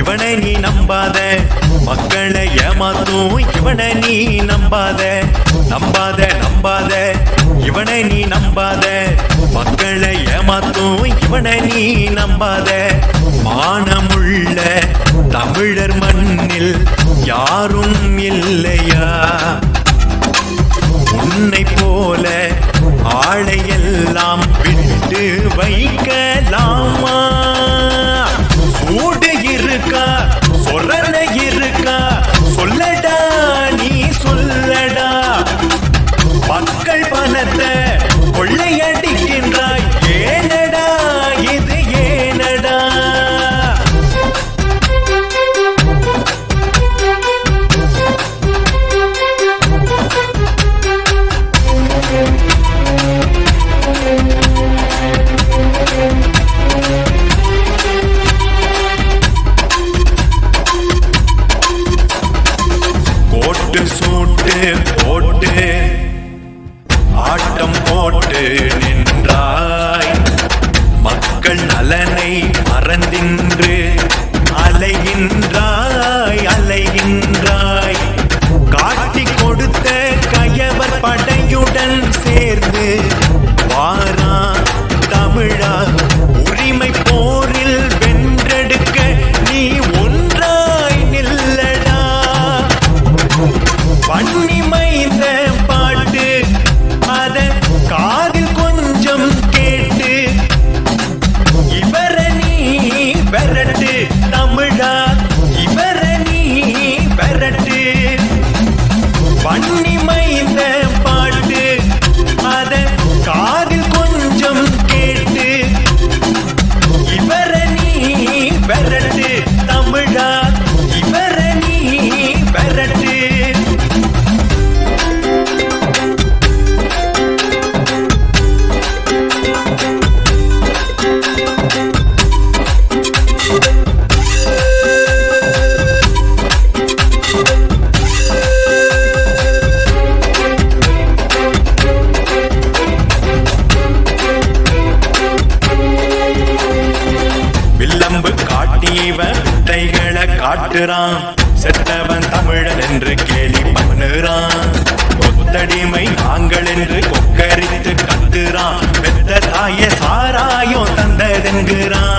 இவனை நீ நம்பாத. மக்களை ஏமாத்தும் இவனை நீ நம்பாத. நம்பாத நம்பாத. இவனை நீ நம்பாத. மக்களை ஏமாத்தும் இவனை நீ நம்பாத. மானமுள்ள தமிழர் மண்ணில் யாரும் இல்லையா? உன்னை போல ஆளையெல்லாம் விட்டு வைக்கலாமா? நலனை மறந்தின்று அலைகின்றாய் அலைகின்றாய். காட்டி கொடுத்த கயவர் படையுடன் சேர்ந்து வாரா தமிழா காட்டுறான். செத்தவன் தமிழன் என்று கேலி பண்ணுறான். கொத்தடிமை நாங்கள் என்று கொக்கரித்து கத்துறான். பெத்த தாய சாராயம் தந்ததென்கிறான்.